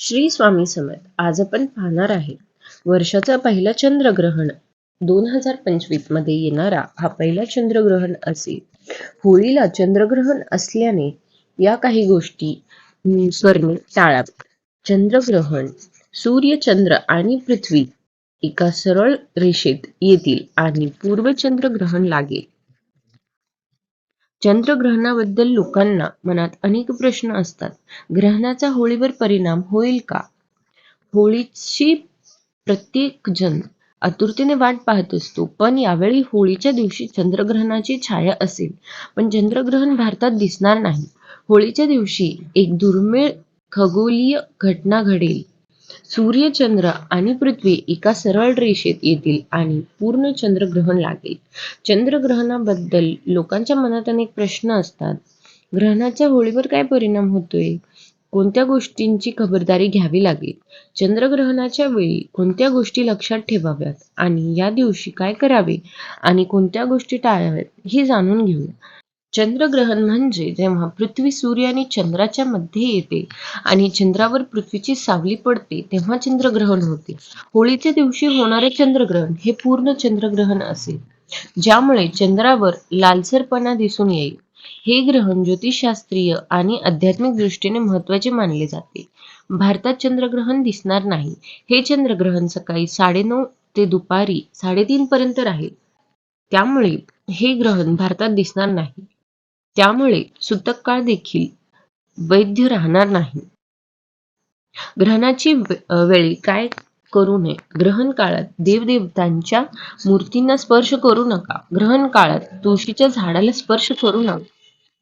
श्री स्वामी समर्थ आज आपण पाहणार आहे. वर्षाचा पहिला चंद्रग्रहण दोन हजार पंचवीसमध्ये येणारा हा पहिला चंद्रग्रहण असेल. होळीला चंद्रग्रहण असल्याने या काही गोष्टी हम्म, करणे चंद्रग्रहण सूर्य चंद्र आणि पृथ्वी एका सरळ रेषेत येतील आणि पूर्व चंद्रग्रहण लागेल. चंद्रग्रहणाबद्दल लोकांना मनात अनेक प्रश्न असतात. ग्रहणाचा होळीवर परिणाम होईल का? होळीची प्रत्येकजण आतुरतेने वाट पाहत असतो पण यावेळी होळीच्या दिवशी चंद्रग्रहणाची छाया असेल. पण चंद्रग्रहण भारतात दिसणार नाही. होळीच्या दिवशी एक दुर्मिळ खगोलीय घटना घडेल. सूर्य चंद्र आणि पृथ्वी एका सरळ रेषेत येतील आणि पूर्ण चंद्रग्रहण लागेल. चंद्रग्रहणाबद्दल लोकांच्या मनात अनेक प्रश्न असतात. ग्रहणाच्या होळीवर काय परिणाम होतोय? कोणत्या गोष्टींची खबरदारी घ्यावी लागेल? चंद्रग्रहणाच्या वेळी कोणत्या गोष्टी लक्षात ठेवाव्यात? आणि या दिवशी काय करावे? आणि कोणत्या गोष्टी टाळाव्यात? हे जाणून घेऊया. चंद्रग्रहण म्हणजे जेव्हा पृथ्वी सूर्य आणि चंद्राच्या मध्ये येते आणि चंद्रावर पृथ्वीची सावली पडते तेव्हा चंद्रग्रहण होते. होळीच्या दिवशी होणारे चंद्रग्रहण हे पूर्ण चंद्रग्रहण असेल ज्यामुळे चंद्रावर लालसरपणा दिसून येईल. हे ग्रहण ज्योतिषशास्त्रीय आणि आध्यात्मिक दृष्टीने महत्त्वाचे मानले जाते. भारतात चंद्रग्रहण दिसणार नाही. हे चंद्रग्रहण सकाळी साडेनऊ ते दुपारी साडेतीन पर्यंत राहील. त्यामुळे हे ग्रहण भारतात दिसणार नाही. त्यामुळे सुतक काळ देखील वैध राहणार नाही. ग्रहणाची वेळी काय करू नये? ग्रहण काळात देवदेवतांच्या मूर्तींना स्पर्श करू नका. ग्रहण काळात तुळशीच्या झाडाला स्पर्श करू नका.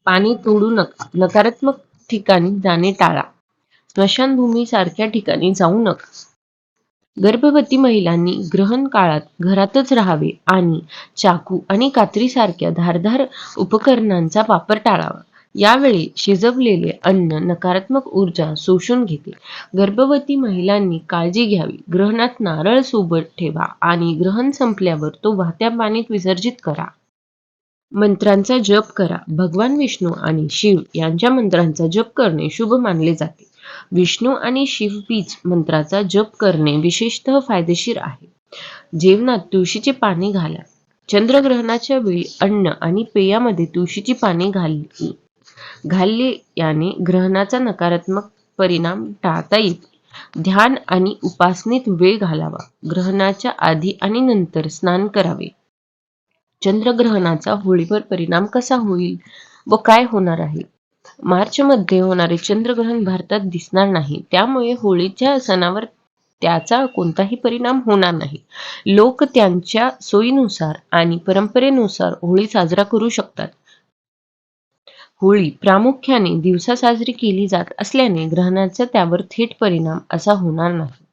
पाणी तोडू नका. नकारात्मक ठिकाणी जाणे टाळा. स्मशानभूमी सारख्या ठिकाणी जाऊ नका. गर्भवती महिलांनी ग्रहण काळात घरातच राहावे आणि चाकू आणि कात्री सारख्या उपकरणांचा वापर टाळावा. यावेळी शिजवलेले अन्न नकारात्मक ऊर्जा शोषून घेते. गर्भवती महिलांनी काळजी घ्यावी. ग्रहणात नारळ सोबत ठेवा आणि ग्रहण संपल्यावर तो वाहत्या पाण्यात विसर्जित करा. मंत्रांचा जप करा. भगवान विष्णू आणि शिव यांच्या मंत्रांचा जप करणे शुभ मानले जाते. विष्णू आणि शिवबीज मंत्राचा जप करणे विशेषतः फायदेशीर आहे. जेवणात तुळशीचे पाने घाला. चंद्रग्रहणाच्या वेळी अन्न आणि पेयामध्ये तुळशीची पाने घालली घालले याने ग्रहणाचा नकारात्मक परिणाम टाळता येईल ध्यान आणि उपासनेत वेळ घालावा. ग्रहणाच्या आधी आणि नंतर स्नान करावे. चंद्रग्रहणाचा होळीवर परिणाम कसा होईल व काय होणार आहे? मार्च मध्ये होणारे चंद्रग्रहण भारतात दिसणार नाही. त्यामुळे होळीच्या सणावर त्याचा कोणताही परिणाम होणार नाही. लोक त्यांच्या सोयीनुसार आणि परंपरेनुसार होळी साजरा करू शकतात. होळी प्रामुख्याने दिवसा साजरी केली जात असल्याने ग्रहणाचा त्यावर थेट परिणाम असा होणार नाही.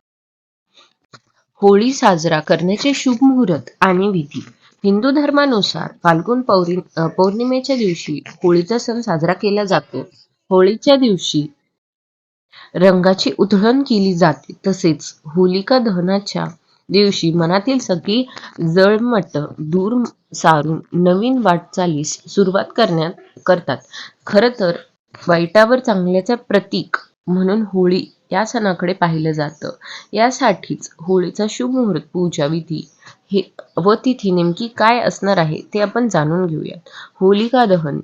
होळी साजरा करण्याचे शुभ मुहूर्त आणि विधी. हिंदू धर्मानुसार फाल्गुन पौर्णि पौर्णिमेच्या दिवशी होळीचा सण साजरा केला जातो. होळीच्या दिवशी रंगाची उधळण केली जाते. तसेच होलिका दहनाच्या दिवशी मनातील सगळी जळमट दूर सारून नवीन वाटचालीस सुरुवात करण्यात करतात. खर तर वाईटावर चांगल्याचा प्रतीक म्हणून होळी या सणाकडे पाहिलं जातं. यासाठीच होळीचा शुभ मुहूर्त पूजा विधी हे व तिथी नेमकी काय असणार आहे ते आपण जाणून घेऊयात. होलिका दहन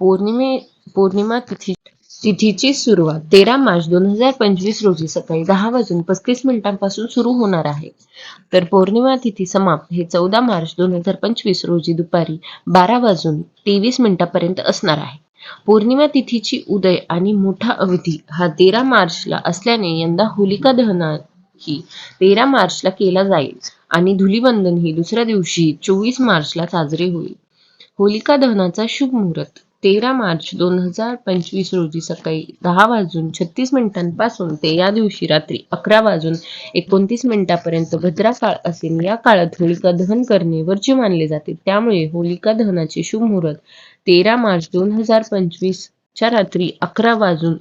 पौर्णिमे पौर्णिमा तिथी तिथीची सुरुवात तेरा मार्च दोन हजार पंचवीस रोजी सकाळी दहा वाजून पस्तीस मिनिटांपासून सुरू होणार आहे. तर पौर्णिमा तिथी समाप्त हे चौदा मार्च दोन हजार पंचवीस रोजी दुपारी बारा वाजून तेवीस मिनिटांपर्यंत असणार आहे. पौर्णिमा तिथीची उदय आणि मोठा अवधी हा तेरा मार्चला असल्याने यंदा होलिका दहन ही तेरा मार्चला केला जाईल आणि धुलीवंदन ही दुसऱ्या दिवशी चोवीस मार्चला साजरे होईल. होलिका दहनाचा शुभ मुहूर्त. तेरा मार्च दोन हजार पंचवीस रोजी सकाळी दहा वाजून छत्तीस मिनिटांपासून ते या दिवशी रात्री अकरा वाजून एकोणतीस मिनिटांपर्यंत भद्रा काळ असेल या काळात होलिका दहन करणे वर्ज्य मानले जाते. त्यामुळे होलिका दहनाचे शुभ मुहूर्त तेरा मार्च दोन हजार पंचवीस च्या रात्री अकरा वाजून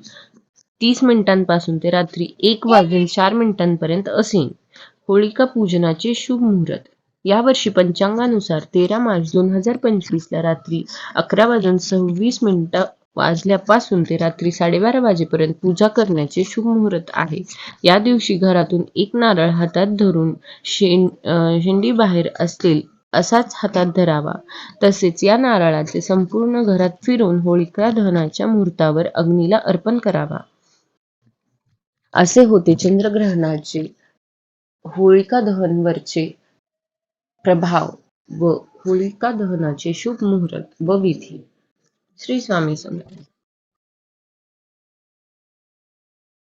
तीस मिनिटांपासून ते रात्री एक वाजून चार मिनिटांपर्यंत असेल. होलिका पूजनाचे शुभ मुहूर्त यावर्षी पंचांगानुसार तेरा मार्च दोन हजार पंचवीसला रात्री अकरा वाजून सव्वीस मिनिटं वाजल्यापासून ते रात्री साडेबारा वाजेपर्यंत पूजा करण्याचे शुभ मुहूर्त आहे. या दिवशी घरातून एक नारळ हातात धरून शें शेंडी बाहेर असतील असाच हातात धरावा. तसेच या नारळाचे संपूर्ण घरात फिरून होळिका दहनाच्या मुहूर्तावर अग्नीला अर्पण करावा. असे होते चंद्रग्रहणाचे होळिका दहनवरचे प्रभाव व होलिका दहनाचे शुभ मुहूर्त व विधी. श्री स्वामी समर्थ.